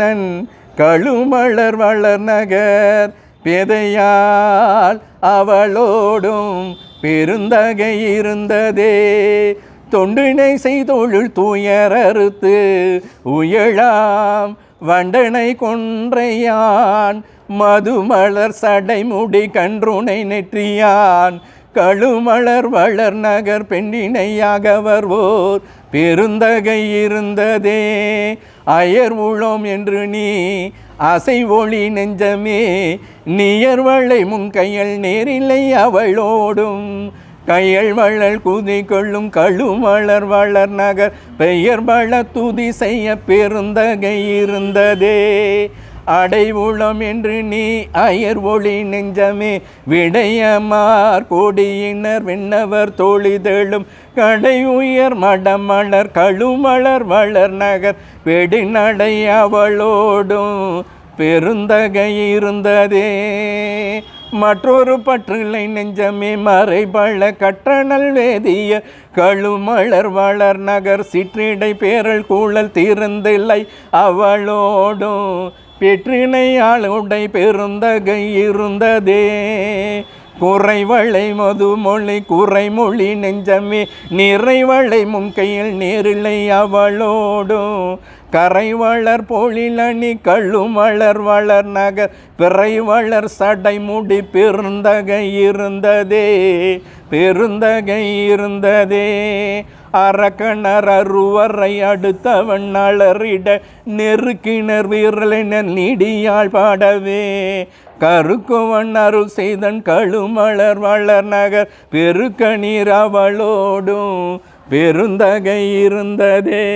கண்ணன் கழுமலர் வளர் நகர் பெதையால் அவளோடும் பெருந்தகை இருந்ததே. தொண்டினை செய்தொழில் துயரறுத்து உயழாம் வண்டனை கொன்றையான் மதுமலர் சடைமுடி கன்றுனை நெற்றியான் கழுமலர் வளர் நகர் பெண்ணினையாக வருவோர் பெருந்தகை இருந்ததே. அயர் உளோம் என்று நீ அசை ஒளி நெஞ்சமே. நீயர்வளை முன் கையல் நேரில்லை அவளோடும். கையல் வளர் குதி கொள்ளும் கழுமலர் வளர் நகர். பெயர் வள துதி செய்ய பெருந்தகை இருந்ததே. அடைவுளம் என்று நீ அயர் ஒளி நெஞ்சமே. விடையமார் கோடியினர் விண்ணவர் தோழிதழும். கடை உயர் மடமலர் கழுமலர் வளர் நகர். வெடிநடை அவளோடும் பெருந்தகை இருந்ததே. மற்றொரு பற்றில்லை நெஞ்சமே. மறைபழ கற்றனல் வேதிய கழுமலர் வளர் நகர். சிற்றிடை பேரல் கூழல் தீர்ந்தில்லை அவளோடும் பெற்றினை ஆளுடை பெருந்தகை இருந்ததே. குறைவளை மதுமொழி குறைமொழி நெஞ்சமே நிறைவளை முன் கையில் நேரில்லை அவளோடும். கரை வளர் பொழிலணி கழுமலர் வளர் நகர். பிறை வளர் சடை முடி பெருந்தகை இருந்ததே பெருந்தகை இருந்ததே. அரக்கணர் அருவரை அடுத்தவன் அலறிட நெருக்கினர் வீரலின நீடியால் பாடவே. கருக்குவன் அருள் செய்தன் கழுமலர் வளர் நகர். பெருக்கணீர் அவளோடும் பெருந்தகை இருந்ததே.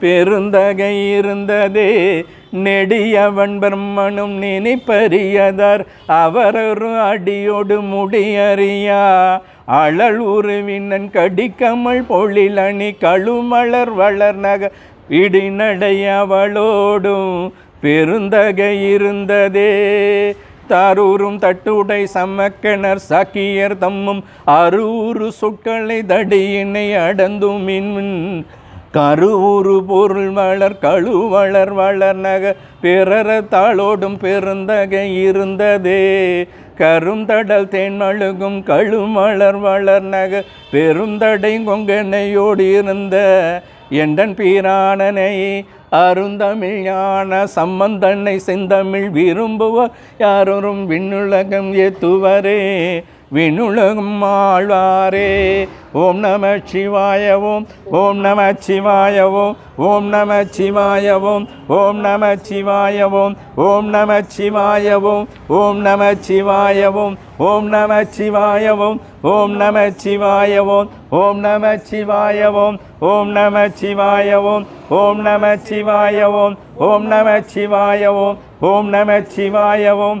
பெருந்தகை இருந்ததே. நெடியவன் பிரம்மனும் நினைப்பறியதார். அவரொரு அடியோடு முடியறியா. அழல் உருவினன் கடிக்கமல் பொழிலணி கழுமலர் வளர் நக இடிநடையவளோடும் பெருந்தகை இருந்ததே. தாரூரும் தட்டுடை சமக்கணர் சக்கியர் தம்மும் அரூறு சொற்களை தடியினை அடந்தும் மின் கருவுரு பொருள் வளர் கழு வளர் வளர் நக பிறர தாளோடும் பெருந்தகை இருந்ததே. கருந்தடல் தேன்மழுகும் கழுமலர் வளர் நக பெருந்தடை கொங்கனையோடு இருந்த எண்டன் பீரானனை அருந்தமிழ் ஞான சம்பந்தனை செந்தமிழ் விரும்புவர் யாரொரும் விண்ணுலகம் ஏத்துவரே. விண்ணுலகம் ஆழ்வாரே ஓம் நம சிவாய ஓம் ஓம் நம சிவாய ஓம் ஓம் நம சிவாய ஓம் ஓம் நம சிவாய ஓம் ஓம் நம சிவாய ஓம் ஓம் நம சிவாய ஓம் ஓம் நம சிவாய ஓம் ஓம் நம சிவாய ஓம் ஓம் நம சிவாய ஓம் ஓம் நம சிவாய ஓம் ஓம் நம சிவாய ஓம் ஓம் நம சிவாய ஓம் ஓம் நம சிவாய ஓம்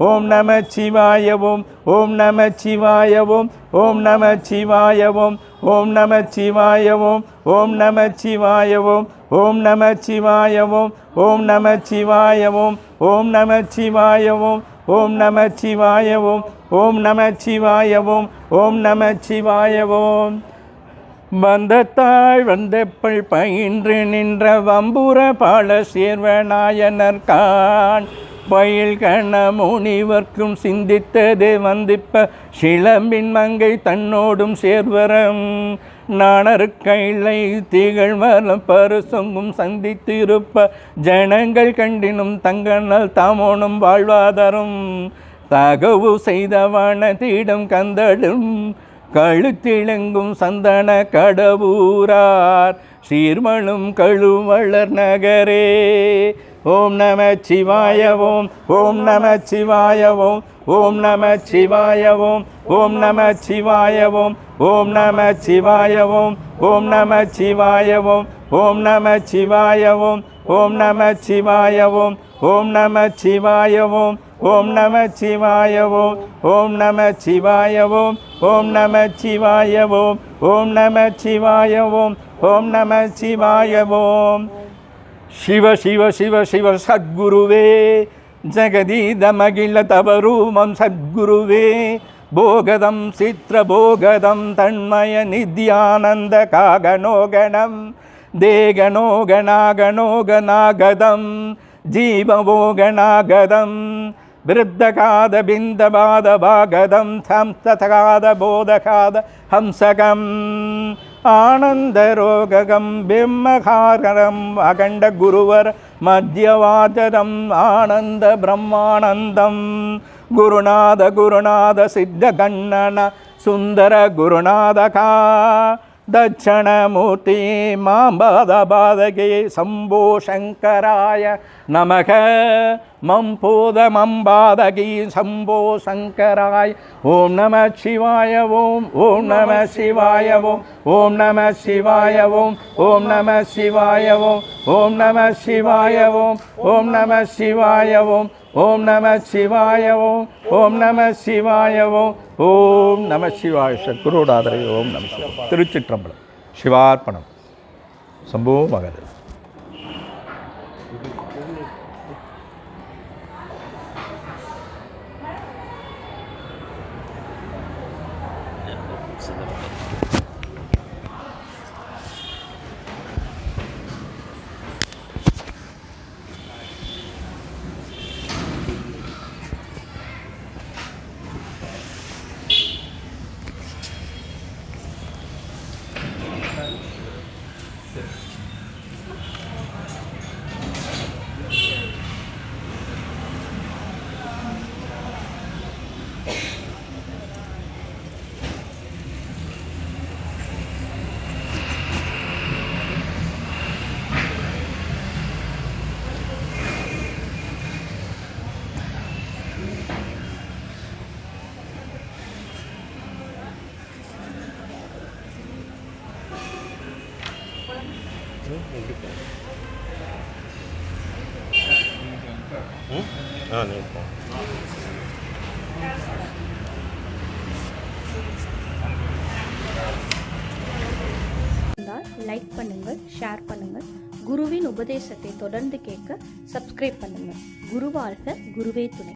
ஓம் நம சிவாயவும் ஓம் நம சிவாயவும் ஓம் நம சிவாயவும் ஓம் நம சிவாயவும் ஓம் நம சிவாயவும் ஓம் நம சிவாயவும் ஓம் நம சிவாயவும் ஓம் நம சிவாயவும் ஓம் நம சிவாயவும் ஓம் நம சிவாயவும் ஓம் நம சிவாயவும் வந்தத்தாய் வந்தத்தாள் வந்தப்பள் பயின்று நின்ற வம்புற பால சேர்வநாயனர் கான் பயில் கண முனிவர்க்கும் சிந்தித்ததே வந்திப்ப சிலம்பின் மங்கை தன்னோடும் சேர்வரம். நாணருக்கைலை திகழ் மரம் பருசொங்கும் சந்தித்திருப்ப ஜனங்கள் கண்டினும் தங்கனால் தாமோனும் வாழ்வாதாரம். தகவு செய்தவன தீடம் கந்தடும் கழுத்திளங்கும் சந்தன கடவுரார். சீர்மணும் கழுவளர் நகரே. ஓம் நம சிவாய ஓம் ஓம் நம சிவாய ஓம் ஓம் நம சிவாய ஓம் ஓம் நம சிவாய ஓம் ஓம் நம சிவாய ஓம் ஓம் நம சிவாய ஓம் ஓம் நம சிவாய ஓம் ஓம் நம சிவாய ஓம் ஓம் நம சிவாய ஓம். ஓம் நம சிவாய ஓம். ஓம் நம சிவாய ஓம். ஓம் நம சிவாய ஓம். ஓம் நம சிவாய ஓம். ஓம் நம சிவாய ஓம். சிவ சிவ சிவ சிவ சத்குருவே. ஜெகதீதமகில தவரூபம் சத்குருவே. போகதம் சித்திரபோகதம் தன்மய நித்யானந்த காகனோகணம் தேகனோகநாகனோகநாகதம் ஜீவபோகநாகதம் விருத்தகாத பிந்தபாத பாகதம் சம்சகாத போதகாத ஹம்சகம். ஆனந்த ரோககம் பிம்மகாரணம் அகண்ட குருவர் மத்தியவாச்சரம் ஆனந்த பிரம்மானந்தம். குருநாத குருநாத சித்த சுந்தர குருநாதகா. தட்சணமூர்த்தி மாம்பத சம்போ சங்கராய நமக. மம்போதமம்பாதகி சம்போ சங்கராய் ஓம் நம சிவாய ஓம் ஓம் நம சிவாய ஓம் ஓம் நம சிவாய ஓம் ஓம் நம சிவாய ஓம் ஓம் நம சிவாய ஓம் ஓம் நம சிவாய ஓம் ஓம் நம சிவாய ஓம் ஓம் நம சிவாய ஓம் ஓம் நம சிவாய சக்குரோடாதரை ஓம் நம சிவாய் திருச்சிற்றம்பலம் சிவார்ப்பணம் சம்போ மகதேவ் するの。ஆ நீங்க லைக் பண்ணுங்கள் ஷேர் பண்ணுங்கள். குருவின் உபதேசத்தை தொடர்ந்து கேட்க சப்ஸ்கிரைப் பண்ணுங்கள். குருவாழ்க குருவே துணை.